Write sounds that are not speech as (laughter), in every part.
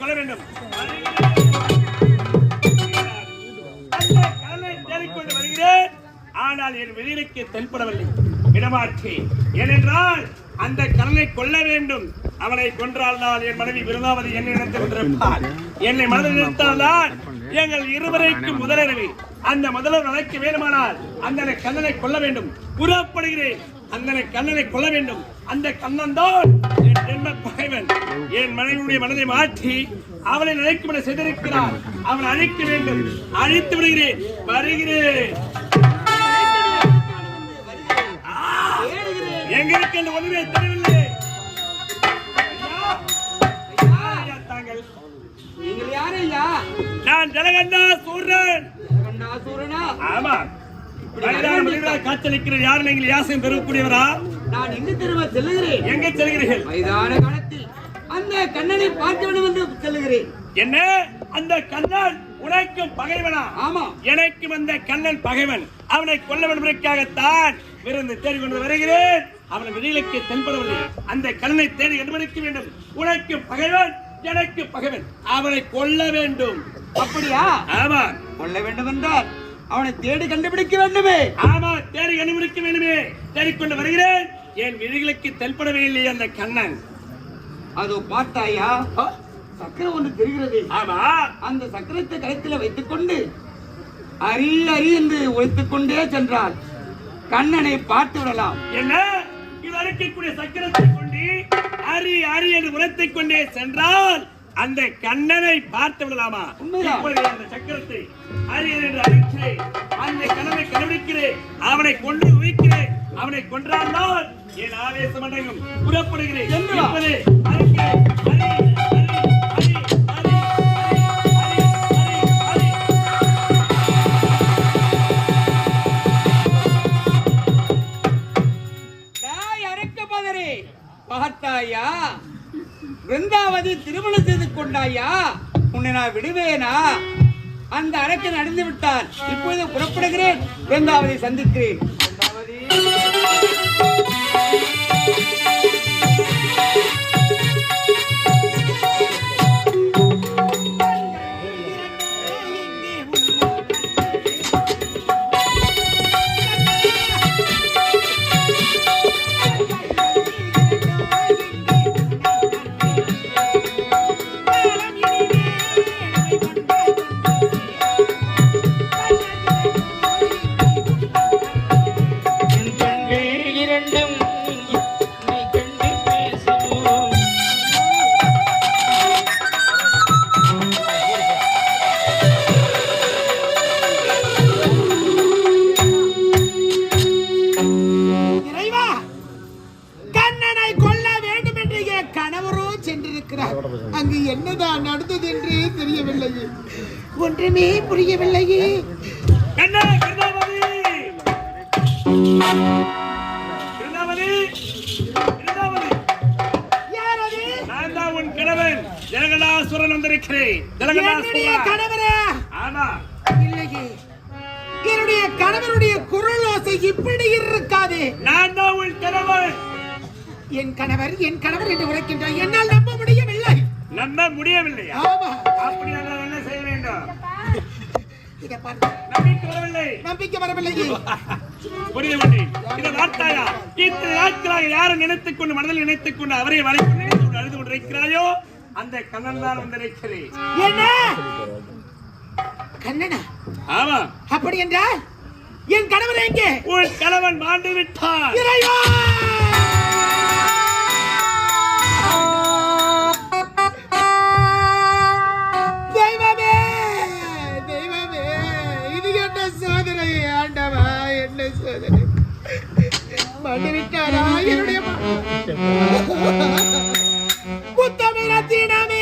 கண்ணனை கொள்ள வேண்டும். தேடிக்கொண்டு வருகிறேன் ஆனால் என் வெளியிலுக்கு தென்படவில்லை. இடமாற்றி. ஏனென்றால் அந்த கண்ணனை கொல்ல வேண்டும். அவனை கொன்றால் தான் என் மனைவி விருதாவதி என்னை நினைத்து என்னை மனதில் நிறுத்தால்தான் எங்கள் இருவரைக்கும் முதலிரவி அந்த முதல்வர் அழைக்க வேண்டுமானால் அந்த கண்ணனை கொல்ல வேண்டும். புறப்படுகிறேன் அந்த கண்ணனை கொல்ல வேண்டும். அந்த கண்ணன் தான் என் பகைவன் என் மனைவியுடைய மனதை மாற்றி அவனை நினைக்கும் செய்திருக்கிறார் அவனை அழிக்க வேண்டும். அழித்து விடுகிறேன். வருகிறேன். எங்க இருக்கு ஒண்ணுமே தெரியவில்லை. நீங்கள் யாரு ஐயா நான் ஜலகண்டா சூரன். கண்டாசூரனா ஆமா. காட்சியளிக்கிற யார் நீங்கள் யாசம் பெறக்கூடியவரா? நான் எங்கு திரும்ப செல்லுகிறேன். எங்க செல்கிறீர்கள்? மைதான காலத்தில் அந்த கண்ணனை பார்க்க வேண்டும் என்று செல்லுகிறேன். என்ன? அந்த கண்ணன் உனக்கும் பகைவனா? ஆமா. எனக்கும் அந்த கண்ணன் பகைவன். அவனை கொல்ல வேண்டுவதற்காகத்தான் விருந்து தேடி கொண்டு வருகிறேன். அவன் வெளியிலுக்கு தென்படவில்லை. அந்த கண்ணனை தேடி கண்டுபிடிக்க வேண்டும். உனக்கு பகைவன் எனக்கு பகைவன். அவனை கொல்ல வேண்டும். அப்படியா? ஆமா. கொல்ல வேண்டும் என்றால் அவனை தேடி கண்டுபிடிக்க வேண்டுமே. ஆமா தேடி கண்டுபிடிக்க வேண்டுமே. தேடிக்கொண்டு வருகிறேன். என் விழிகளுக்கு தென்படவே இல்லை அந்த கண்ணன்? அதோ பார்த்தாயா? சக்கரம் ஒன்று தெரிகிறது. ஆமா. அந்த சக்கரத்தை கழுத்தில் வைத்துக் கொண்டு அரி அரி என்று ஒழித்துக் கொண்டே சென்றால் கண்ணனை பார்த்து விடலாம். என்ன? இது அரைக்கக்கூடிய சக்கரத்தை கொண்டு அரி அரி என்று உரத்தைக் கொண்டே சென்றால் அந்த கண்ணனை பார்த்து விடலாமா? அந்த சக்கரத்தை அரி அரி என்று அழைக்கிறேன் அந்த கண்ணனை கண்டுபிடிக்கிறேன். அவனை கொண்டு வைக்கிறேன் அவனை கொன்றால் என் ஆவேசம் அடங்கும் புறப்படுகிறேன். பார்த்தாயா பிருந்தாவதி திருமணம் செய்து கொண்டாயா? உன்னை நான் விடுவேனா? அந்த அரக்கன் அடைந்து விட்டான் இப்பொழுது புறப்படுகிறேன். பிருந்தாவதி சந்திக்கிறேன். கணவன். ஜலகலாசுரன் வந்திருக்கிறேன். என்னுடைய ஜலகலாசுரன் கணவரா? ஆமா. இல்லையே. என்னுடைய கணவருடைய குரல் ஓசை இப்படி இருக்காது. நான் தான் உன் என் கணவர் என் கணவர் என்று உரைக்கின்றார். என்னால் நம்ப முடியவில்லை. நம்ப முடியவில்லையா? ஆமா. அப்படி நான் என்ன செய்ய வேண்டும் நம்பிக்கை வரவில்லை. நம்பிக்கை வரவில்லையே புரியவில்லை இதை வார்த்தாயா இத்தனை நாட்களாக யாரை நினைத்துக் கொண்டு மனதில் நினைத்துக் கொண்டு அவரை வரைக்கும் அழுது கொண்டிருக்கிறாயோ அந்த கண்ணன் தான் வந்திருக்கிறேன் என்ன? கண்ணனா? ஆமா. அப்படி என்றால் என் கணவர் எங்கே? உன் கணவன் மாண்டு விட்டான். இறைவா! மன்னிவிட்டாரா என்னுடைய (laughs) புத்தமிழத்தினமே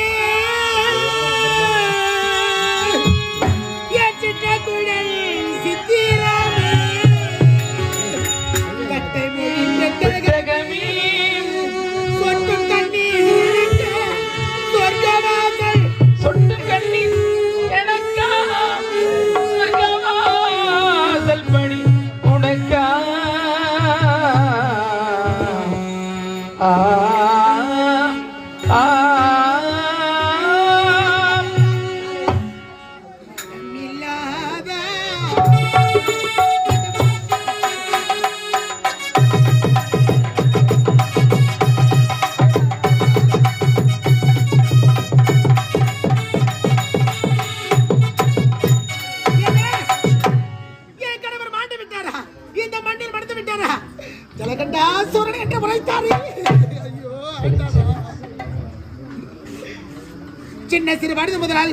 சின்ன சிறு வயது முதலால்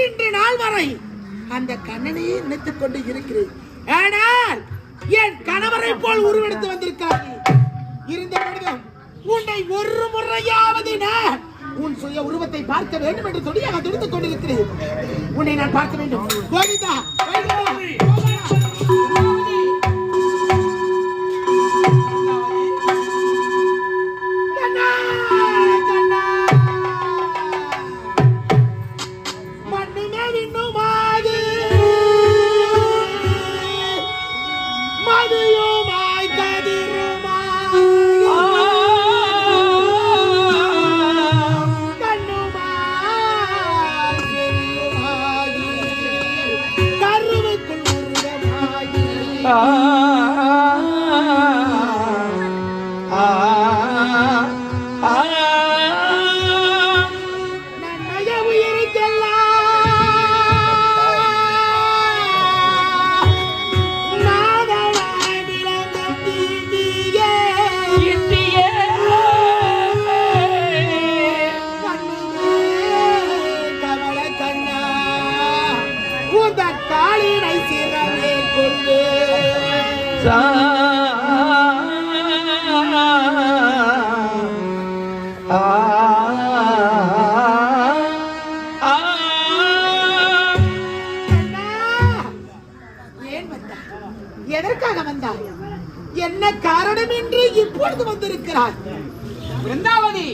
இன்று நாள் வரை அந்த கண்ணனையே நினைத்துக் கொண்டு இருக்கிறேன். ஆனால் என் கணவரை போல் உருவெடுத்து வந்திருக்கார் இருந்த பொழுதும் உன்னை ஒரு முறையாவது நான் உன் சுய உருவத்தை பார்க்க வேண்டும் என்று சொல்லி அவன் துடித்துக் கொண்டிருக்கிறேன். உன்னை நான் பார்க்க வேண்டும். கோவிந்தா, எதற்காக வந்தாய் என்ன காரணம் என்று இப்பொழுது வந்திருக்கிறாய் பிருந்தாவதி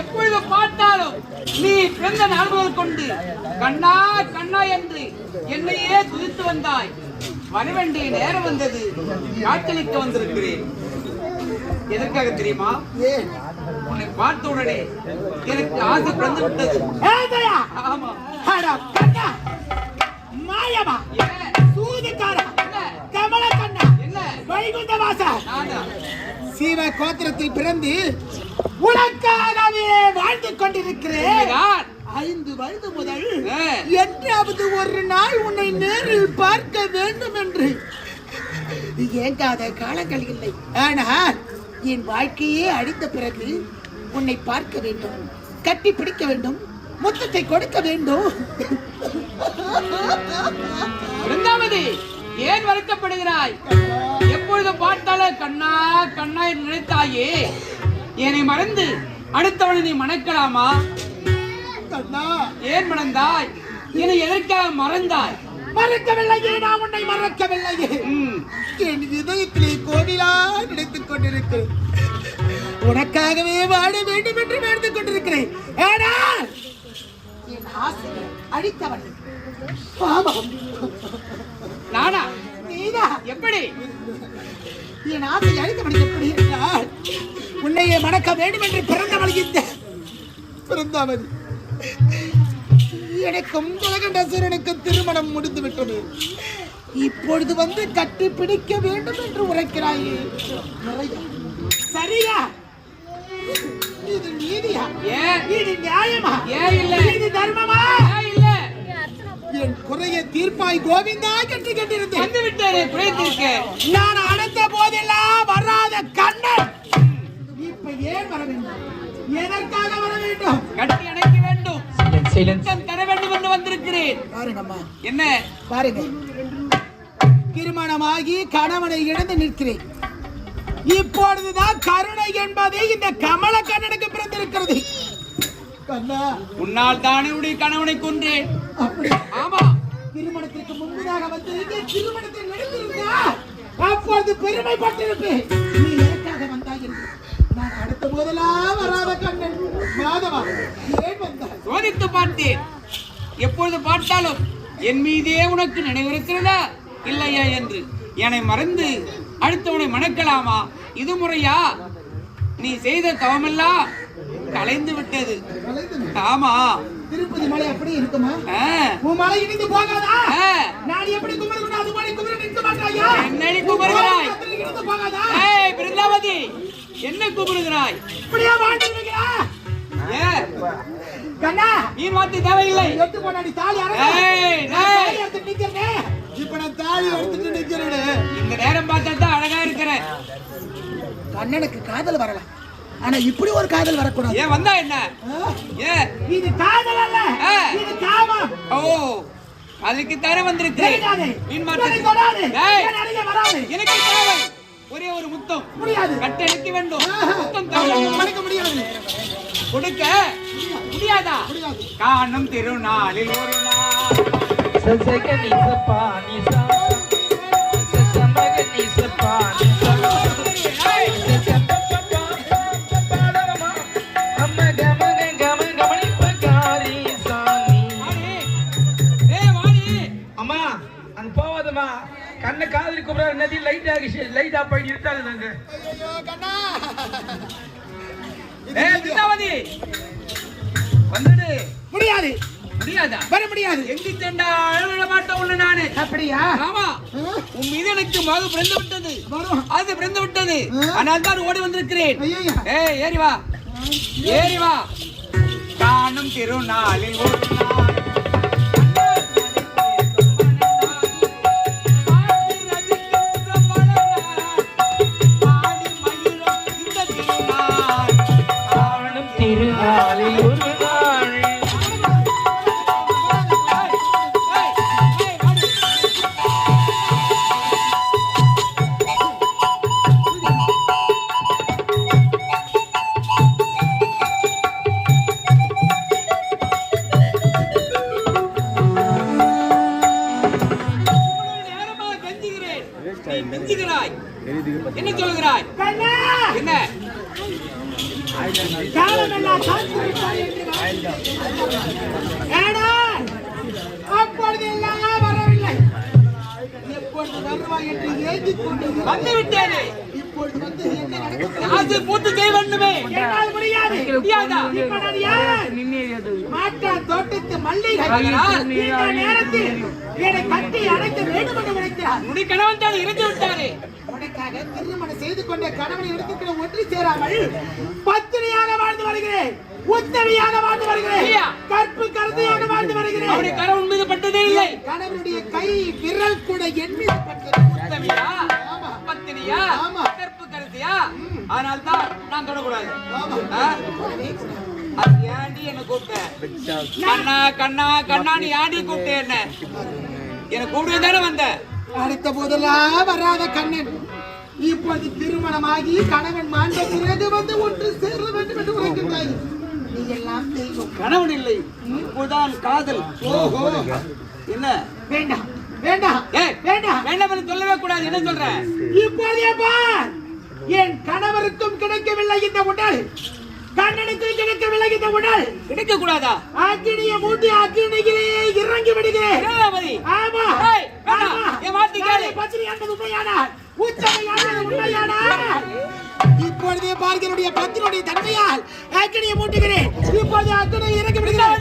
எப்பொழுது பார்த்தாலும் நீ பிறந்த முதல் கொண்டு கண்ணா கண்ணா என்று என்னையே துதித்து வந்தாய். வரவேண்டிய நேரம் வந்தது. காய்ச்சலிக்க வந்திருக்கிறேன். எதற்காக தெரியுமா? உன்னை பார்த்த உடனே எனக்கு ஆசை பிறந்து விட்டது ஆமா. மாயமா? என்ன வைகுண்ட வாசா நானா? சீவ கோத்திரத்தில் பிறந்து உனக்காகவே வாழ்ந்து கொண்டிருக்கிறேன். ஐந்து வயது முதல். என்றாவது ஒரு நாள் உன்னை நேரில் பார்க்க வேண்டும் என்று ஏங்காத காலங்கள் இல்லை ஆனால் என் வாழ்க்கையே அழித்த பிறகு உன்னை பார்க்க வேண்டும் கட்டி பிடிக்க வேண்டும் முத்தத்தை கொடுக்க வேண்டும் ஏன் வருத்தப்படுகிறாய்? எப்பொழுது பார்த்தாலும் கண்ணா கண்ணா என்று நினைத்தாயே. என்னை மறந்து அடுத்தவனை நீ மணக்கலாமா? ஏன் மறந்தாய் என்னை எதற்காக மறந்தாய்? மறக்கவில்லையே நான் உன்னை மறக்கவில்லையே. என் இதயத்திலே கோவிலா நினைத்துக் கொண்டிருக்கிறேன். உனக்காகவே வாழ வேண்டும் என்று வாழ்ந்து கொண்டிருக்கிறேன். ஆனால் என் ஆசையை அழித்தவன். பாவம். எப்படி? என் ஆசையை அழித்தவன் எப்படி என்றால் உன்னையே மணக்க வேண்டும் என்று பிறந்தவள் இந்த பிறந்தவன் எனக்கும் உலகண்டசரனுக்கும் திருமணம் முடிந்து விட்டது இப்பொழுது வந்து கட்டி பிடிக்க வேண்டும் என்று உரைக்கிறாயே? சரியா? இது நீதியா? இது நியாயமா? ஏன் இல்லை? இது தர்மமா? என் குறையை தீர்ப்பாய் கோவிந்தா என்று கேட்டிருந்தேன். வந்து விட்டாரே குறைத்திருக்க நான் அடைந்த போதெல்லாம் வராத கண்ணன். இப்ப ஏன் வர வேண்டும்? எதற்காக வர வேண்டும்? கட்டி அணைக்க வேண்டும். தர வேண்டும் என்று வந்திருக்கிறேன். பாருங்கம்மா. என்ன? பாருங்க. திருமணமாகி கணவனை இழந்து நிற்கிறேன். இப்பொழுதுதான் கருணை என்பது இந்த கமல கண்ணனுக்கு பிறந்திருக்கிறது. கண்ணா. உன்னால் தானே உடைய கணவனை கொன்றேன். ஆமா. திருமணத்திற்கு முன்பதாக வந்து இங்கே திருமணத்தில் நடந்திருந்தா அப்பொழுது பெருமைப்பட்டிருப்பேன் நீ எதற்காக வந்தாய் என்று. நான் அடுத்த போதெல்லாம் வராத கண்ணன். மாதவா ஏன் வந்தாய்? சோதித்து பார்த்தேன். எப்பொழுது பார்த்தாலும் என் மீதே உனக்கு நினைவிருக்கிறதா? இல்லையா என்று. என்னை மறந்து அடுத்தவனை மணக்கலாமா? இது முறையா? நீ செய்த தவமெல்லாம் கலைந்து விட்டது. ஆமா. திருப்பதி மலை அப்படி இருக்குமா? உன் மலை இடிந்து போகாதா. நான் எப்படி குமரன் அது மாதிரி குமரன் நிற்க மாட்டாயா? என்னடி மலை இடிந்து போகாதா? ஏய் பிருந்தாவதி என்ன கூப்பிடுகிறாய் இப்படியா வாழ்ந்துருக்கிறா ஏ. கண்ணா நீ மாத்தி தேவையில்லை எட்டு போனாடி தாலி ஏய், அரசு ஏய். எடுத்து நிக்கிறேன். இப்ப நான் தாலி எடுத்துட்டு நிக்கிறேன். இந்த நேரம் பார்த்தா தான் அழகா இருக்கிற கண்ணனுக்கு காதல் வரலாம் ஆனா இப்படி ஒரு காதல் வரக்கூடாது. ஏன் வந்தா என்ன? ஏன் இது காதல் அல்ல. இது காமம். ஓ அதுக்கு வந்திருக்கிறேன் அருகே வராதே. எனக்கு தேவை. ஒரே ஒரு முத்தம். முடியாது. கட்டெடுக்க வேண்டும். ஆஹா. முத்தம் தேவை. மறைக்க முடியாது. கொடுக்க முடியாதா. முடியாது? காணும் திருநாளில் ஒரு நாள். லைட் ஆகி லைட் ஆஃப் பண்ணி இருக்காது நாங்க. ஐயோ கண்ணா. ஏய் பிருந்தாவதி வந்துடு முடியாது. முடியாதா? வர முடியாது. எங்கு சென்றாலும் விட மாட்டேன் உன்னை நானு. அப்படியா? ஆமா. உன் மீது எனக்கு மது பிறந்து விட்டது. அது பிறந்து விட்டது. ஆனால் தான் ஓடி வந்திருக்கிறேன். ஏய் ஏறி வா. ஏறி வா. காணும் திருநாளில் ஒரு நாள். தோட்டத்து மல்லிகை நேரத்தில் கட்டி அடைக்க வேண்டும் என்று நினைக்கிறார். முடி கணவன் தான் இறந்து விட்டாரே. உனக்காக திருமணம் செய்து கொண்ட கணவனை எடுத்துக்கிற ஒன்று சேராமல் பத்தினியாக வாழ்ந்து வருகிறேன். உத்தமியாக வாழ்ந்து வருகிறேன். கற்பு கருத்தையாக வாழ்ந்து வருகிறேன். அவருடைய கணவன் மீது பட்டதே இல்லை. கணவனுடைய கை விரல் கூட என் மீது பட்டது. உத்தமியா? ஆமா. பத்தினியா? ஆமா. கற்பு கருத்தியா அதனால தான் நான் தொடக்கூடாது? அது என்ன கூப்பிட்ட? கண்ணா கண்ணா கண்ணான்னு ஏன்டி கூப்பிட்ட என்ன? என்ன கூப்பிட்டு தானே வந்த. அடுத்த போதெல்லாம் வராத கண்ணன். இப்பொழுது திருமணமாகி கணவன் மாண்ட பிறகு வந்து ஒன்று சேர வேண்டும் என்று உரைக்கின்றாய். நீ எல்லாம் தெய்வம். கணவன் இல்லை. இப்போதான் காதல். ஓஹோ. என்ன? வேண்டாம் வேண்டாம் வேண்டாம். வேண்டாம் என்று சொல்லவே கூடாது. என்ன சொல்ற? இப்போதே பார். என் கணவருக்கும் கிடைக்கவில்லை இந்த உடல். கண்ணனுக்கும் கிடைக்கவில்லை இந்த உடல் கிடைக்க கூடாதா அக்கினியை மூட்டி அக்கினியிலே இறங்கி விடுகிறேன் ஆமா. இப்பொழுதே பார்க்கிறனுடைய பத்தினுடைய தன்மையால் அக்கினியை மூட்டுகிறேன். இப்பொழுது அக்கினியை இறங்கி விடுகிறேன்.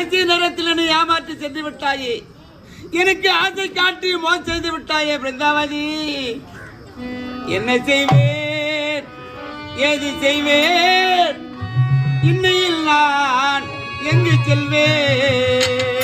கடைசி நேரத்தில் என்னை ஏமாற்றி சென்று விட்டாயே. எனக்கு ஆசை காட்டி மோசம் செய்து விட்டாயே பிருந்தாவதி. என்ன செய்வேன்? ஏது செய்வேன்? இன்னையில் நான் எங்கு செல்வேன்?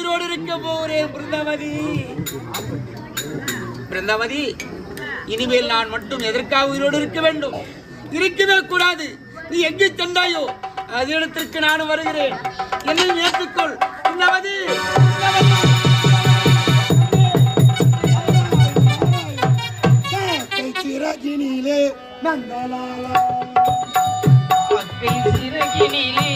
உயிரோடு இருக்க போகிறேன் பிருந்தாவதி. பிருந்தாவதி இனிமேல் நான் மட்டும் எதற்காக உயிரோடு இருக்க வேண்டும்? இருக்கவே கூடாது. நீ எங்கு சென்றாயோ அது இடத்திற்கு நான் வருகிறேன். என்னை ஏற்றுக்கொள் பிருந்தாவதி. சிறகினிலே நந்தலாலா. சிறகினிலே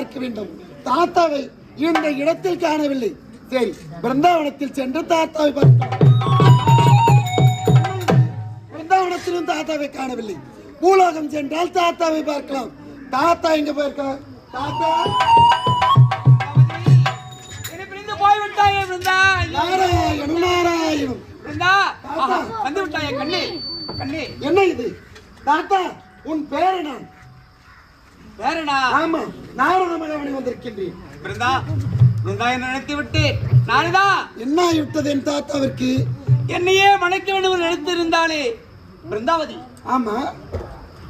பார்க்க வேண்டும். தாத்தாவை இந்த இடத்தில் காணவில்லை. சரி பிருந்தாவனத்தில் சென்று தாத்தாவை பார்க்கலாம். பிருந்தாவனத்திலும் தாத்தாவை காணவில்லை. பூலோகம் சென்றால் தாத்தாவை பார்க்கலாம். தாத்தா எங்க போயிருக்கார்? தாத்தா? என்னை பிரிந்து போய்விட்டாயே பிருந்தா. நாராயணம் நாராயணம் பிருந்தா ஆஹா, வந்து விட்டாயே கண்ணே. கண்ணே. என்ன இது? தாத்தா உன் பேரு நான் வேறடா. ஆமா நாரத மகவனை வந்திருக்கின்றேன். பிருந்தா பிருந்தா என்ன நினைத்து விட்டு. நானுதா என்ன ஆகிவிட்டது என் தாத்தாவிற்கு? என்னையே மணக்க வேண்டும் நினைத்திருந்தாளே. பிருந்தாவதி. ஆமா.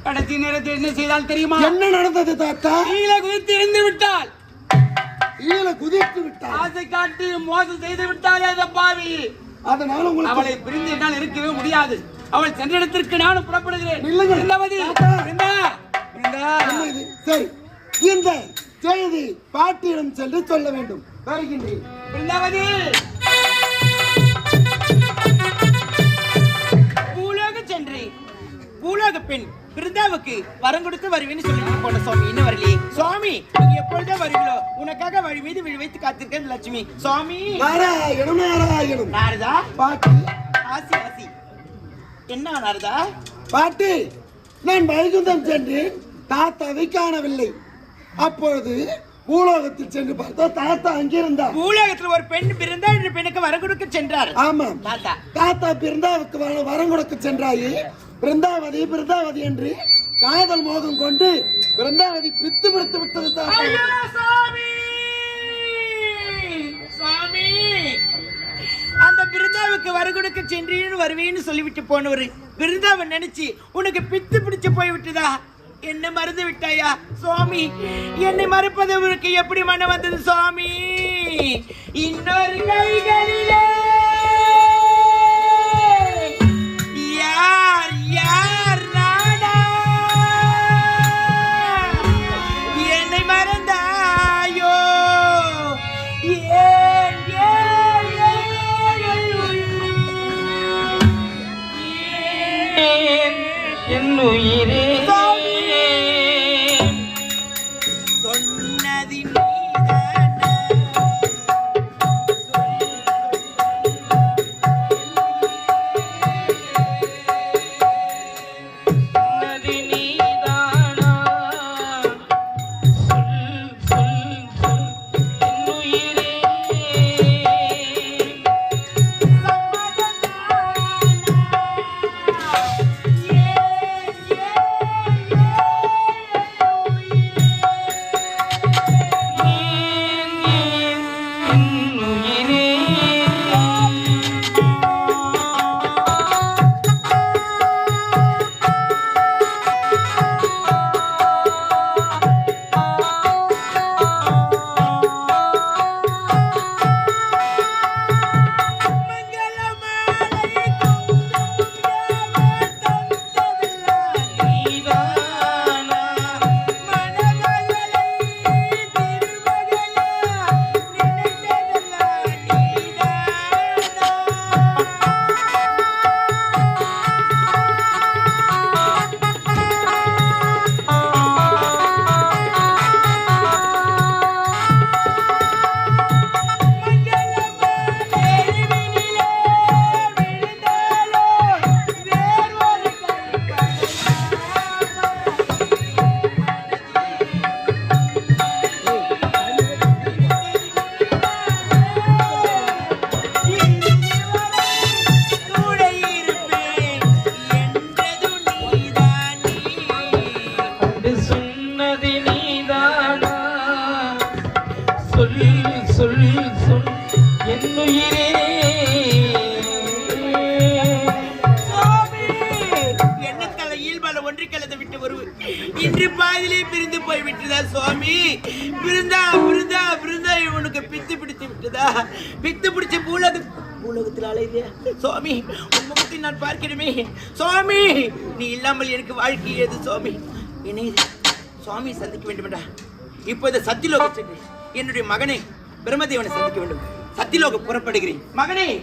கடைசி நேரத்தில் என்ன செய்தால் தெரியுமா? என்ன நடந்தது தாத்தா? கீழே குதித்து இருந்து விட்டாள். ஈழ குதித்து விட்டார் ஆசை காட்டி மோசம் செய்து விட்டாளே அந்த பாவி. அதனால உங்களுக்கு அவளை பிரிந்து என்னால் இருக்கவே முடியாது. அவள் சென்ற இடத்திற்கு நானும் புறப்படுகிறேன். நில்லுங்க. சரி. இந்த செய்தி பாட்டியிடம் சென்று சொல்ல வேண்டும். வருகின்றேன். பிருந்தாவதி பூலோக பெண் பிருந்தாவுக்கு வரம் கொடுத்து வருவேன்னு சொல்லிட்டு போன சுவாமி. இன்னும் வரலையே சுவாமி நீங்க எப்பொழுதும் வருவீங்களோ உனக்காக வழி மீது விழி வைத்து காத்திருக்கேன் லட்சுமி. சுவாமி! நாராயணம் நாராயணம். நாரதா? பாட்டி. ஆசி ஆசி. என்ன நாரதா? பாட்டி. நான் வைகுந்தம் சென்று தாத்தாவை காணவில்லை. அப்பொழுது பூலோகத்தில் சென்று பார்த்தா தாத்தா அங்கிருந்தார் பூலோகத்தில் ஒரு பெண் பிறந்தா இந்த பெண்ணுக்கு வரம் கொடுக்க சென்றார். ஆமாம். தாத்தா. தாத்தா பிருந்தாவுக்கு வர- வரம் கொடுக்க சென்றாயே பிருந்தாவதி பிருந்தாவதி என்று காதல் மோகம் கொண்டு பிருந்தாவதி பித்து பிடித்து விட்டது தாத்தா. சாமி! சாமி! அந்த பிருந்தாவுக்கு வர கொடுக்க சென்றீன்னு வருவேன்னு சொல்லிவிட்டு போனவரு. பிருந்தாவன் நினைச்சு உனக்கு பித்து பிடிச்சு போய் விட்டுதா என்ன மறந்து விட்டாயா சுவாமி? என்னை மறுப்பது உனக்கு எப்படி மனம் வந்தது சுவாமி? இன்னொரு கைகளிலே. யார் யார்? சுவாமி. நீ இல்லாமல் எனக்கு வாழ்க்கை ஏது சுவாமி? என்னை சுவாமி சந்திக்க வேண்டுமென்றா? இப்போது சத்தியலோக சென்று என்னுடைய மகனை பிரம்மதேவனை சந்திக்க வேண்டும். சத்தியலோக புறப்படுகிறேன். மகனே!